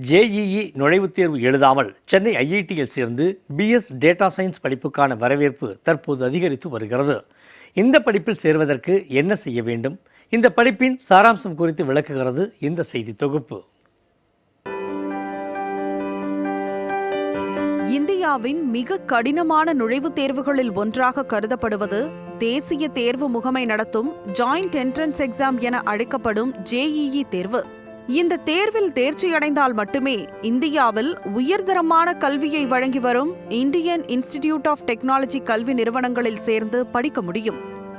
JEE நுழைவுத் தேர்வு எழுதாமல் சென்னை ஐஐடியில் சேர்ந்து பிஎஸ் டேட்டா சயின்ஸ் படிப்புக்கான வரவேற்பு தற்போது அதிகரித்து வருகிறது. இந்த படிப்பில் சேர்வதற்கு என்ன செய்ய வேண்டும்? இந்த படிப்பின் சாராம்சம் குறித்து விளக்குகிறது இந்த செய்தி தொகுப்பு. இந்தியாவின் மிக கடினமான நுழைவுத் தேர்வுகளில் ஒன்றாக கருதப்படுவது தேசிய தேர்வு முகமை நடத்தும் ஜாயிண்ட் என்ட்ரன்ஸ் எக்ஸாம் என அழைக்கப்படும் ஜேஇஇ தேர்வு. இந்த தேர்வில் தேர்ச்சியடைந்தால் மட்டுமே இந்தியாவில் உயர்தரமான கல்வியை வழங்கி வரும் இந்தியன் இன்ஸ்டிடியூட் ஆஃப் டெக்னாலஜி கல்வி நிறுவனங்களில் சேர்ந்து படிக்க முடியும்.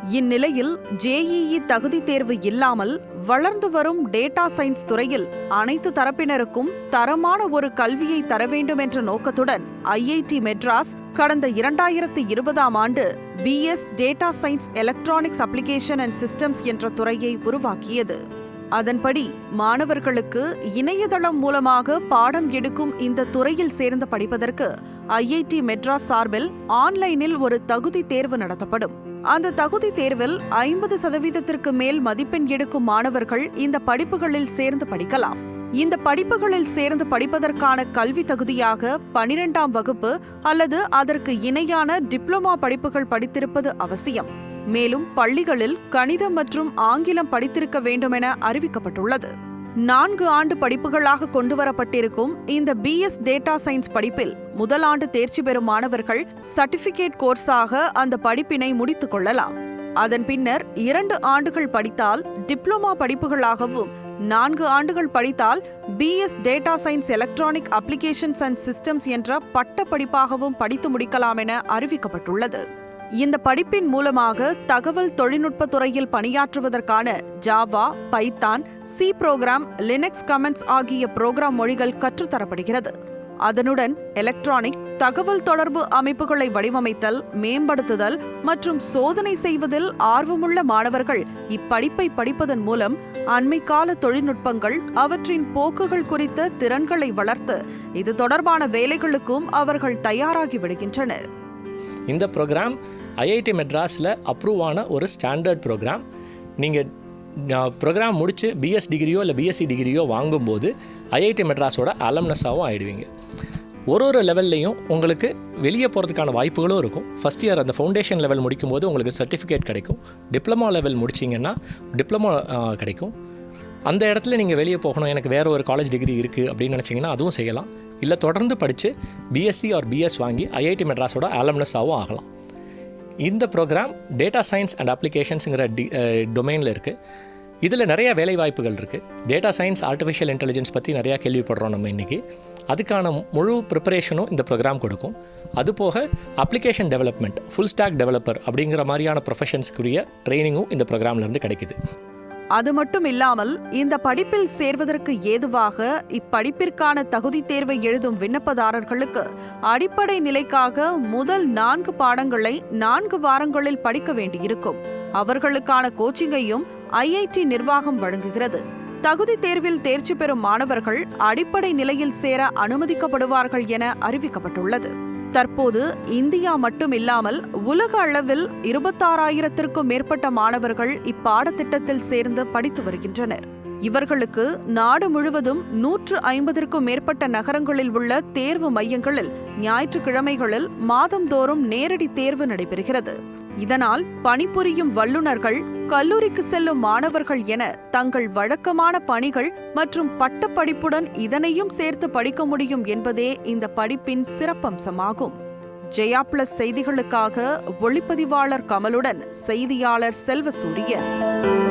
இந்நிலையில் ஜேஇஇ தகுதி தேர்வு இல்லாமல் வளர்ந்து வரும் டேட்டா சயின்ஸ் துறையில் அனைத்து தரப்பினருக்கும் தரமான ஒரு கல்வியை தர வேண்டும் என்ற நோக்கத்துடன் ஐஐடி மெட்ராஸ் கடந்த இரண்டாயிரத்து இருபதாம் ஆண்டு BS data science electronics application and systems என்ற துறையை உருவாக்கியது. அதன்படி மாணவர்களுக்கு இணையதளம் மூலமாக பாடம் எடுக்கும் இந்த துறையில் சேர்ந்து படிப்பதற்கு ஐஐடி மெட்ராஸ் சார்பில் ஆன்லைனில் ஒரு தகுதி தேர்வு நடத்தப்படும். அந்த தகுதி தேர்வில் ஐம்பது சதவீதத்திற்கு மேல் மதிப்பெண் எடுக்கும் மாணவர்கள் இந்த படிப்புகளில் சேர்ந்து படிக்கலாம். இந்த படிப்புகளில் சேர்ந்து படிப்பதற்கான கல்வி தகுதியாக பனிரெண்டாம் வகுப்பு அல்லது அதற்கு இணையான டிப்ளமா படிப்புகள் படித்திருப்பது அவசியம். மேலும் பள்ளிகளில் கணிதம் மற்றும் ஆங்கிலம் படித்திருக்க வேண்டுமென அறிவிக்கப்பட்டுள்ளது. நான்கு ஆண்டு படிப்புகளாக கொண்டுவரப்பட்டிருக்கும் இந்த பிஎஸ் டேட்டா சயின்ஸ் படிப்பில் முதல் ஆண்டு தேர்ச்சி பெறும் மாணவர்கள் சர்டிபிகேட் கோர்ஸாக அந்த படிப்பினை முடித்துக் கொள்ளலாம். அதன் பின்னர் இரண்டு ஆண்டுகள் படித்தால் டிப்ளமா படிப்புகளாகவும் நான்கு ஆண்டுகள் படித்தால் BS data science electronic applications and systems என்ற பட்ட படிப்பாகவும் படித்து முடிக்கலாம் என அறிவிக்கப்பட்டுள்ளது. இந்த படிப்பின் மூலமாக தகவல் தொழில்நுட்ப துறையில் பணியாற்றுவதற்கான Java Python C program Linux commands ஆகிய புரோகிராம் மொழிகள் கற்றுத்தரப்படுகிறது. அதனுடன் எலக்ட்ரானிக் தகவல் தொடர்பு அமைப்புகளை வடிவமைத்தல் மேம்படுத்துதல் மற்றும் சோதனை செய்வதில் ஆர்வமுள்ள மாணவர்கள் இப்படிப்பை படிப்பதன் மூலம் அண்மைக்கால தொழில்நுட்பங்கள் அவற்றின் போக்குகள் குறித்த திறன்களை வளர்த்து இது தொடர்பான வேலைகளுக்கும் அவர்கள் தயாராகி விடுகின்றனர். இந்த ப்ரோக்ராம் ஐஐடி மெட்ராஸில் அப்ரூவ் ஆன ஒரு ஸ்டாண்டர்ட் ப்ரோக்ராம் நீங்கள் ப்ரோக்ராம் முடித்து பிஎஸ் டிகிரியோ இல்லை பிஎஸ்சி டிகிரியோ வாங்கும்போது ஐஐடி மெட்ராஸோட அலம்னஸாகவும் ஆகிடுவீங்க ஒரு ஒரு லெவல்லையும் உங்களுக்கு வெளியே போகிறதுக்கான வாய்ப்புகளும் இருக்கும். ஃபஸ்ட் இயர் அந்த ஃபவுண்டேஷன் லெவல் முடிக்கும்போது உங்களுக்கு சர்டிஃபிகேட் கிடைக்கும். டிப்ளமோ லெவல் முடிச்சிங்கன்னா டிப்ளமோ கிடைக்கும். அந்த இடத்துல நீங்கள் வெளியே போகணும். எனக்கு வேறு ஒரு காலேஜ் டிகிரி இருக்குது அப்படின்னு நினச்சிங்கன்னா அதுவும் செய்யலாம். இல்லை தொடர்ந்து படித்து பிஎஸ்சி ஆர் பிஎஸ் வாங்கி ஐஐடி மெட்ராஸோட அலம்னஸாகவும் ஆகலாம். இந்த ப்ரோக்ராம் டேட்டா சயின்ஸ் அண்ட் அப்ளிகேஷன்ஸுங்கிற டி டொமைனில் இருக்குது இதில் நிறைய வேலை வாய்ப்புகள் இருக்குது டேட்டா சயின்ஸ் ஆர்டிஃபிஷியல் இன்டெலிஜென்ஸ் பற்றி நிறையா கேள்விப்படுறோம் நம்ம இன்றைக்கி அதுக்கான முழு ப்ரிப்பரேஷனும் இந்த ப்ரோக்ராம் கொடுக்கும். அதுபோக application development full stack developer அப்படிங்கிற மாதிரியான ப்ரொஃபஷன்ஸ்க்குரிய ட்ரைனிங்கும் இந்த ப்ரோக்ராம்லேருந்து கிடைக்குது. அது மட்டும் இல்லாமல் இந்த படிப்பில் சேர்வதற்கு ஏதுவாக இப்படிப்பிற்கான தகுதி தேர்வை எழுதும் விண்ணப்பதாரர்களுக்கு அடிப்படை நிலைக்காக முதல் நான்கு பாடங்களை நான்கு வாரங்களில் படிக்க வேண்டியிருக்கும். அவர்களுக்கான கோச்சிங்கையும் ஐஐடி நிர்வாகம் வழங்குகிறது. தகுதி தேர்வில் தேர்ச்சி பெறும் மாணவர்கள் அடிப்படை நிலையில் சேர அனுமதிக்கப்படுவார்கள் என அறிவிக்கப்பட்டுள்ளது. தற்போது இந்தியா மட்டுமில்லாமல் உலக அளவில் இருபத்தாறாயிரத்திற்கும் மேற்பட்ட மாணவர்கள் இப்பாடத்திட்டத்தில் சேர்ந்து படித்து வருகின்றனர். இவர்களுக்கு நாடு முழுவதும் நூற்று ஐம்பதற்கும் மேற்பட்ட நகரங்களில் உள்ள தேர்வு மையங்களில் ஞாயிற்றுக்கிழமைகளில் மாதந்தோறும் நேரடி தேர்வு நடைபெறுகிறது. இதனால் பணிபுரியும் வல்லுநர்கள் கல்லூரிக்கு செல்லும் மாணவர்கள் என தங்கள் வழக்கமான பணிகள் மற்றும் பட்டப்படிப்புடன் இதனையும் சேர்த்து படிக்க முடியும் என்பதே இந்த படிப்பின் சிறப்பம்சமாகும். ஜெயா பிளஸ் செய்திகளுக்காக ஒளிப்பதிவாளர் கமலுடன் செய்தியாளர் செல்வசூரியன்.